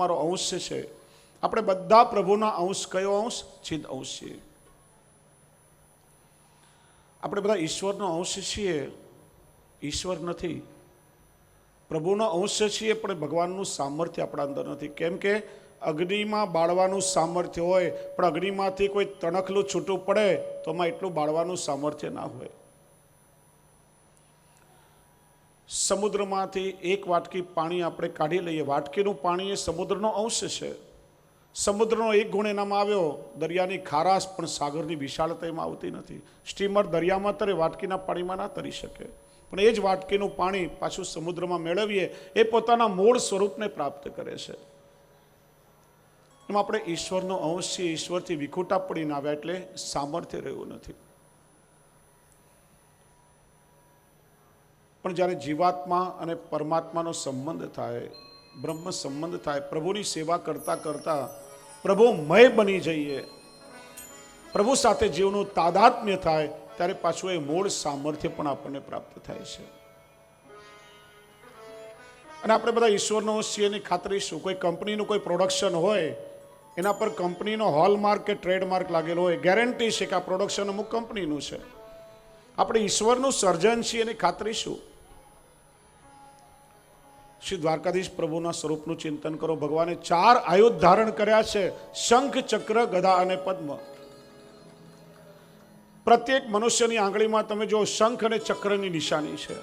તમારો અંશ છે. આપણે બધા પ્રભુના અંશ કયો અંશ? છિદ અંશ છીએ આપણે બધા ઈશ્વરનો અંશ છીએ. ઈશ્વર નથી. પ્રભુનો અંશ છીએ પણ ભગવાનનું સામર્થ્ય આપણા અંદર નથી. કેમ કે અગ્નિમાં બાળવાનું સામર્થ્ય હોય, પણ અગ્નિમાંથી કોઈ તણખલું છૂટું પડે, તો એમાં એટલું બાળવાનું સામર્થ્ય ના હોય. સમુદ્રમાંથી એક વાટકી પાણી આપણે કાઢી લઈએ. વાટકીનું પાણી એ સમુદ્રનો અંશ છે. સમુદ્રનો એક ગુણ એનામાં આવ્યો, દરિયાની ખારાશ પણ સાગરની વિશાળતા એમાં આવતી નથી. સ્ટીમર દરિયામાં તરે વાટકીના પાણીમાં ના તરી શકે. પણ એ જ વાટકીનું પાણી પાછું સમુદ્રમાં મેળવીએ, એ પોતાના મૂળ સ્વરૂપને પ્રાપ્ત કરે છે. એમાં આપણે ઈશ્વરનો અંશ છીએ, ઈશ્વરથી વિખૂટા પડીને આવ્યા એટલે સામર્થ્ય રહ્યું નથી. પણ જ્યારે જીવાત્મા અને પરમાત્માનો સંબંધ થાય, બ્રહ્મ સંબંધ થાય, પ્રભુની સેવા કરતા કરતા પ્રભુમય બની જઈએ, પ્રભુ સાથે જીવનું તાદાત્મ્ય થાય, ત્યારે પાછું એ મૂળ સામર્થ્ય પણ આપણને પ્રાપ્ત થાય છે. અને આપણે બધા ઈશ્વરનો છીએ એની ખાતરી શું કોઈ કંપનીનું કોઈ પ્રોડક્શન હોય, એના પર કંપનીનો હોલમાર્ક કે ટ્રેડમાર્ક લાગેલો હોય, ગેરંટી છે કે આ પ્રોડક્શન અમુક કંપનીનું છે. આપણે ઈશ્વરનું સર્જન છીએ એની ખાતરી શું શ્રી દ્વારકાધીશ પ્રભુના સ્વરૂપનું ચિંતન કરો. ભગવાને ચાર આયુધ ધારણ કર્યા છે. શંખ, ચક્ર ગદા અને પદ્મ. પ્રત્યેક મનુષ્યની આંગળીમાં તમે જો શંખ અને ચક્રની નિશાની છે.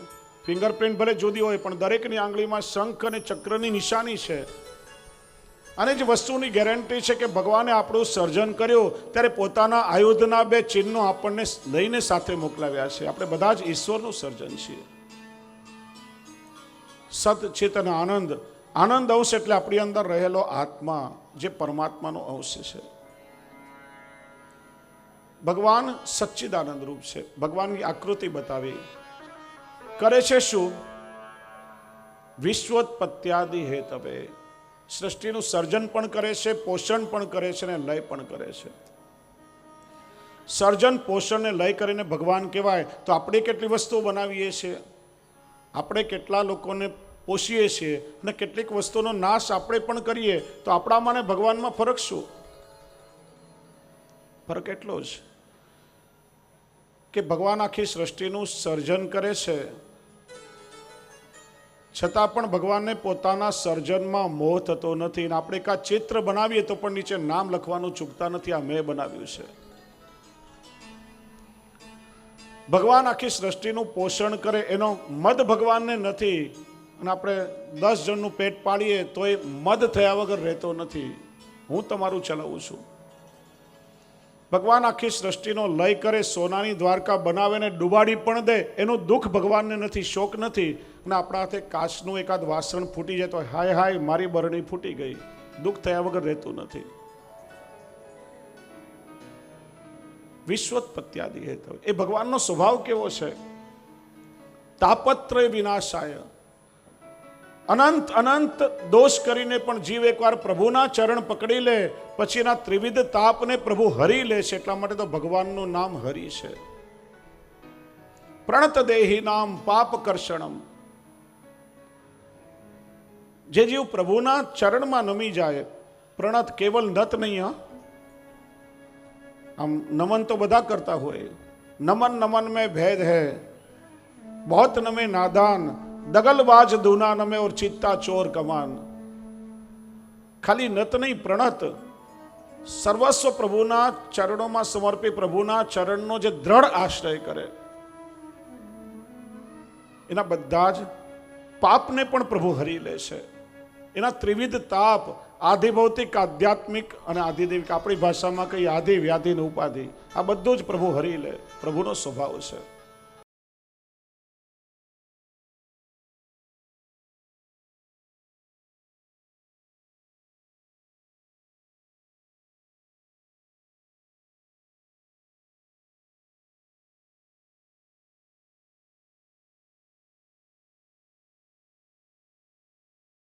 ફિંગરપ્રિન્ટ ભલે જુદી હોય, પણ દરેકની આંગળીમાં શંખ અને ચક્રની નિશાની છે. અને જે વસ્તુની ગેરંટી છે કે ભગવાને આપણું સર્જન કર્યું, ત્યારે પોતાના આયુધના બે ચિહ્નો આપણને લઈને સાથે મોકલાવ્યા છે. આપણે બધા જ ઈશ્વરનું સર્જન છીએ. સત ચિત અને આનંદ. આનંદ અંશ એટલે આપણી અંદર રહેલો આત્મા, જે પરમાત્માનો અંશ છે. ભગવાન સચ્ચિદાનંદ રૂપ છે. ભગવાનની આકૃતિ બતાવી. કરે છે શું? વિશ્વોત્પત્યાદિ હેતવે. સૃષ્ટિનું સર્જન પણ કરે છે, પોષણ પણ કરે છે અને લય પણ કરે છે. સર્જન પોષણને લય કરીને ભગવાન કહેવાય. તો આપણે કેટલી વસ્તુઓ બનાવીએ છીએ? આપણે કેટલા લોકોને પોષીએ છીએ અને કેટલીક વસ્તુનો નાશ આપણે પણ કરીએ, તો આપણામાં ને ભગવાનમાં ફરક શું? ફરક એટલો જ કે ભગવાન આખી સૃષ્ટિનું સર્જન કરે છે. છતાં પણ ભગવાનને પોતાના સર્જનમાં મોહ થતો નથી અને આપણે કાં ચિત્ર બનાવીએ તો પણ નીચે નામ લખવાનું ચૂકતા નથી, આ મેં બનાવ્યું છે. ભગવાન આખી સૃષ્ટિનું પોષણ કરે એનો મદ ભગવાનને નથી. અને આપણે દસ જણનું પેટ પાડીએ એ મદ થયા વગર રહેતો નથી. હું તમારું ચલાવું છું. ભગવાન આખી સૃષ્ટિનો લય કરે, સોનાની દ્વારકા બનાવે ને ડુબાડી પણ દે, એનું દુઃખ ભગવાનને નથી, શોક નથી. અને આપણા હાથે કાચનું એકાદ વાસણ ફૂટી જાય તો હાય હાય મારી બરણી ફૂટી ગઈ. દુઃખ થયા વગર રહેતું નથી. વિશ્વોત્પત્યાદિ હેતુ એ ભગવાનનો સ્વભાવ કેવો છે? તાપત્રય વિનાશાય. અનંત અનંત દોષ કરીને પણ જીવ એકવાર પ્રભુના ચરણ પકડી લે પછી એના ત્રિવિધ તાપને પ્રભુ હરી લે છે, એટલા માટે તો ભગવાનનું નામ હરી છે. પ્રણત દેહી નામ પાપ કરશણમ. જે જીવ પ્રભુના ચરણમાં નમી જાય, પ્રણત કેવલ નત નહીં આમ નમન તો બધા કરતા હોય. નમન નમન મેં ભેદ હૈ, બહોત નમે નાદાન દગલબાજ દુના નમે ઓર ચિત્તા ચોર કમાન. ખાલી નત નહીં, પ્રણત. સર્વસ્વ પ્રભુના ચરણોમાં સમર્પી પ્રભુના ચરણનો જે દ્રઢ આશ્રય કરે. એના બધા જ પાપને પણ પ્રભુ હરી લે છે. એના ત્રિવિધ તાપ, આધિભૌતિક, આધ્યાત્મિક અને આધિદેવિક, આપણી ભાષામાં કઈ આધિ વ્યાધિ ને ઉપાધિ, આ બધું જ પ્રભુ હરી લે, પ્રભુનો સ્વભાવ છે.